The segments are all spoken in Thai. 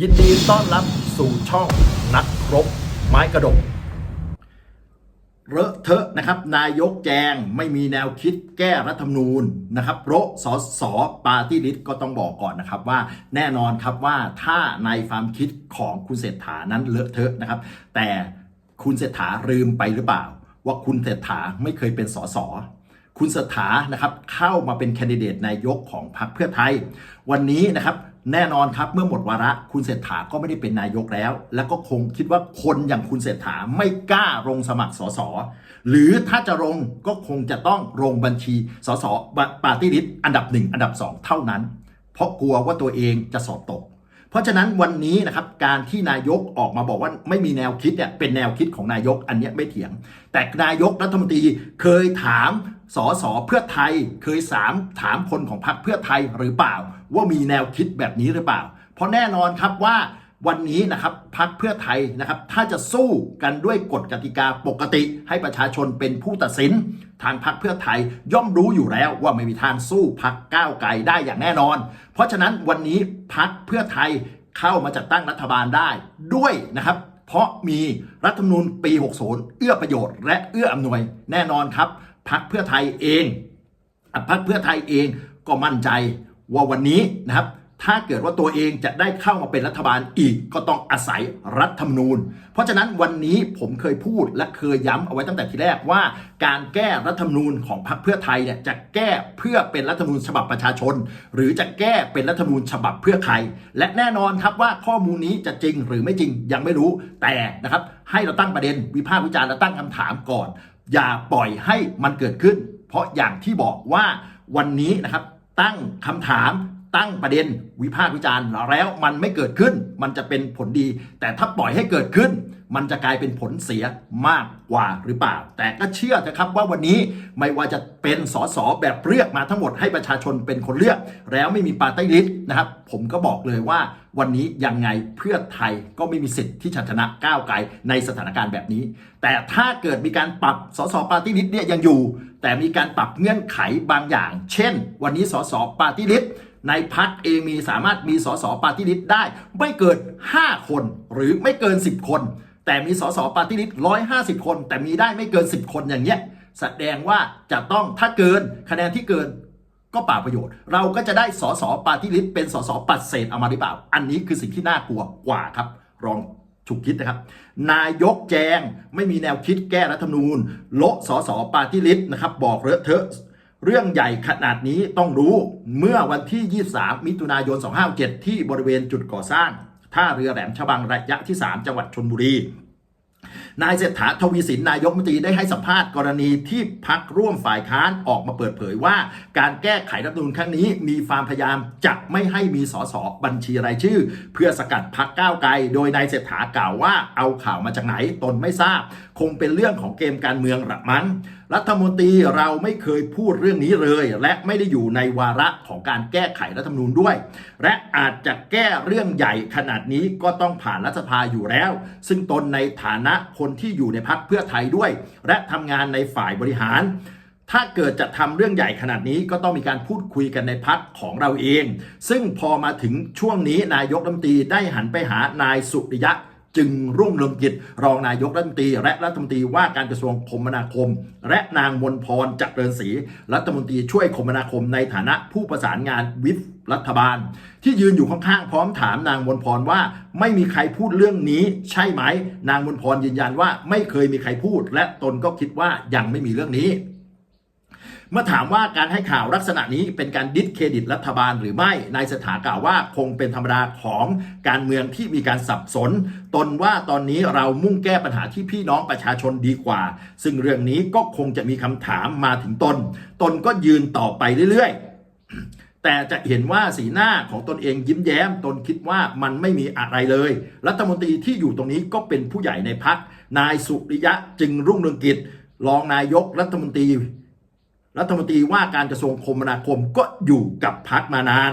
ยินดีต้อนรับสู่ช่องนักรบไม้กระดกเลอะเทอะนะครับ นายกแจงไม่มีแนวคิดแก้รัฐธรรมนูญนะครับโระสสปาร์ตี้ลิสต์ก็ต้องบอกก่อนนะครับว่าแน่นอนครับว่าถ้าในความคิดของคุณเศรษฐานั้นเลอะเทอะนะครับ แต่คุณเศรษฐาลืมไปหรือเปล่า ว่าคุณเศรษฐาไม่เคยเป็นสสคุณเศรษฐานะครับเข้ามาเป็นแคนดิเดตนายกของพรรคเพื่อไทย วันนี้นะครับ แน่นอนครับเมื่อหมดวาระคุณเศรษฐาก็ไม่ได้เป็นนายกแล้ว แล้วก็คงคิดว่าคนอย่างคุณเศรษฐาไม่กล้าลงสมัครสสหรือถ้าจะลงก็คงจะต้องลงบัญชีสสปาร์ตี้ลิสต์อันดับหนึ่งอันดับสองเท่านั้น เพราะกลัวว่าตัวเองจะสอบตก เพราะฉะนั้นวันนี้นะครับการที่นายกออกมาบอกว่าไม่มีแนวคิดเนี่ยเป็นแนวคิดของนายกอันนี้ไม่เถียง แต่นายกรัฐมนตรีเคยถามสสเพื่อไทยเคยสามถามคนของพรรคเพื่อไทยหรือเปล่า ว่ามีแนวคิดแบบนี้หรือเปล่า เพราะแน่นอนครับว่าวันนี้นะครับพรรคเพื่อไทยนะครับ ถ้าจะสู้กันด้วยกฎกติกาปกติ ให้ประชาชนเป็นผู้ตัดสิน ทางพรรคเพื่อไทยย่อมรู้อยู่แล้วว่าไม่มีทางสู้พรรคก้าวไกลได้อย่างแน่นอน เพราะฉะนั้นวันนี้พรรคเพื่อไทยเข้ามาจัดตั้งรัฐบาลได้ด้วยนะครับ เพราะมีรัฐธรรมนูญปี 60 เอื้อประโยชน์ และเอื้ออำนวยแน่นอนครับพักเพื่อไทยเองพักเพื่อไทยเองก็มั่นใจ ว่าวันนี้นะครับถ้าเกิดว่าตัวเองจะได้เข้ามาเป็นรัฐบาลอีกก็ต้องอาศัยรัฐธรรมนูญ เพราะฉะนั้นวันนี้ผมเคยพูดและเคยย้ำเอาไว้ตั้งแต่ทีแรกว่า การแก้รัฐธรรมนูญของพรรคเพื่อไทยเนี่ยจะแก้เพื่อเป็นรัฐธรรมนูญฉบับประชาชน หรือจะแก้เป็นรัฐธรรมนูญฉบับเพื่อใคร และแน่นอนครับว่าข้อมูลนี้จะจริงหรือไม่จริงยังไม่รู้แต่นะครับให้เราตั้งประเด็นวิพากษ์วิจารณ์และตั้งคำถามก่อน อย่าปล่อยให้มันเกิดขึ้น เพราะอย่างที่บอกว่าวันนี้นะครับ ตั้งคำถาม ตั้งประเด็นวิพากษ์วิจารณ์แล้วมันไม่เกิดขึ้น มันจะเป็นผลดี แต่ถ้าปล่อยให้เกิดขึ้น มันจะกลายเป็นผลเสียมากกว่าหรือเปล่า แต่ก็เชื่อนะครับว่าวันนี้ไม่ว่าจะเป็นสสแบบเลือกมาทั้งหมดให้ประชาชนเป็นคนเลือก แล้วไม่มีปาร์ตี้ลิสต์นะครับ ผมก็บอกเลยว่าวันนี้ยังไงเพื่อไทยก็ไม่มีสิทธิ์ที่ชนะก้าวไกลในสถานการณ์แบบนี้ แต่ถ้าเกิดมีการปรับสสปาร์ตี้ลิสต์เนี่ยยังอยู่ แต่มีการปรับเงื่อนไขบางอย่าง เช่น วันนี้สสปาร์ตี้ลิสต์ ในพักเองมีสามารถมีสสปาร์ตี้ลิสต์ได้ ไม่เกิน 5 คนหรือไม่เกิน 10 คน แต่มีสสปาร์ตี้ลิสต์ร้อยห้าสิบคน แต่มีได้ไม่เกิน 10 คนอย่างเงี้ยแสดงว่าจะต้องถ้าเกินคะแนนที่เกินก็ป่าประโยชน์ เราก็จะได้สสปาร์ตี้ลิสต์เป็นสสปัดเศษเอามาหรือเปล่า อันนี้คือสิ่งที่น่ากลัวกว่าครับลองฉุกคิดนะครับ นายกแจงไม่มีแนวคิดแก้รัฐธรรมนูญโละสสปาร์ตี้ลิสต์นะครับ บอกเลอะเทอะ เรื่องใหญ่ขนาดนี้ต้องรู้เมื่อวันที่ 23 มิถุนายน 257 ที่บริเวณจุดก่อสร้างท่าเรือแหลมฉบังระยะที่ 3 จังหวัดชนบุรี นายเศรษฐาทวีสินนายกมนตรีได้ให้สัมภาษณ์กรณีที่พักร่วมฝ่ายค้านออกมาเปิดเผยว่า การแก้ไขรัฐธรรมนูญครั้งนี้มีความพยายามจะไม่ให้มีสสบัญชีรายชื่อ เพื่อสกัดพักก้าวไกล โดยนายเศรษฐากล่าวว่าเอาข่าวมาจากไหนตนไม่ทราบ คงเป็นเรื่องของเกมการเมืองหระมั้ง รัฐมนตรีเราไม่เคยพูดเรื่องนี้เลย และไม่ได้อยู่ในวาระของการแก้ไขรัฐธรรมนูญด้วย และอาจจะแก้เรื่องใหญ่ขนาดนี้ก็ต้องผ่านรัฐสภาอยู่แล้ว ซึ่งตนในฐานะคนที่อยู่ในพักเพื่อไทยด้วย และทำงานในฝ่ายบริหาร ถ้าเกิดจะทำเรื่องใหญ่ขนาดนี้ก็ต้องมีการพูดคุยกันในพักของเราเอง ซึ่งพอมาถึงช่วงนี้นายกรัฐมนตรีได้หันไปหานายสุริยะ จึงรุ่งเรืองกิจรองนายกรัฐมนตรี และรัฐมนตรีว่าการกระทรวงคมนาคม และนางมนพรจักรเริญศรีรัฐมนตรีช่วยคมนาคมในฐานะผู้ประสานงานวิฟรัฐบาล ที่ยืนอยู่ข้างๆพร้อมถามนางมนพรว่า ไม่มีใครพูดเรื่องนี้ ใช่ไหม นางมนพรยืนยันว่าไม่เคยมีใครพูด และตนก็คิดว่ายังไม่มีเรื่องนี้ เมื่อถามว่าการให้ข่าวลักษณะนี้เป็นการดิสเครดิตรัฐบาลหรือไม่ นายสถากล่าวว่าคงเป็นธรรมดาของการเมืองที่มีการสับสน ตนว่าตอนนี้เรามุ่งแก้ปัญหาที่พี่น้องประชาชนดีกว่า ซึ่งเรื่องนี้ก็คงจะมีคำถามมาถึงตน ตนก็ยืนต่อไปเรื่อยๆ แต่จะเห็นว่าสีหน้าของตนเองยิ้มแย้ม ตนคิดว่ามันไม่มีอะไรเลย รัฐมนตรีที่อยู่ตรงนี้ก็เป็นผู้ใหญ่ในพัก นายสุริยะจึงรุ่งเรืองกิจ รองนายกรัฐมนตรี รัฐมนตรีว่าการกระทรวงคมนาคมก็อยู่กับพักมานาน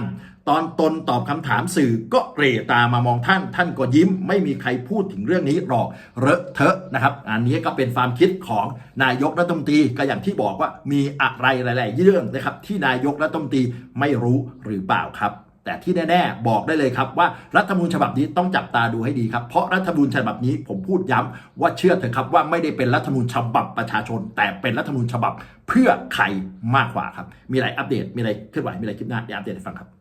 ตอนตนตอบคำถามสื่อก็เรตามามองท่าน ท่านก็ยิ้ม ไม่มีใครพูดถึงเรื่องนี้หรอกเรอะเทอะนะครับ อันนี้ก็เป็นความคิดของนายกรัฐมนตรีก็อย่างที่บอกว่ามีอะไรหลาย ๆ เรื่องนะครับ ที่นายกรัฐมนตรีไม่รู้หรือเปล่าครับ แต่ที่แน่ๆบอกได้เลยครับว่ารัฐธรรมนูญฉบับนี้ต้องจับตาดูให้ดีครับ เพราะรัฐธรรมนูญฉบับนี้ผมพูดย้ำว่าเชื่อเถอะครับว่าไม่ได้เป็นรัฐธรรมนูญฉบับประชาชน แต่เป็นรัฐธรรมนูญฉบับเพื่อใครมากกว่าครับ มีอะไรอัปเดตมีอะไรเคลื่อนไหวมีอะไรคลิปหน้าเดี๋ยวอัปเดตให้ฟังครับ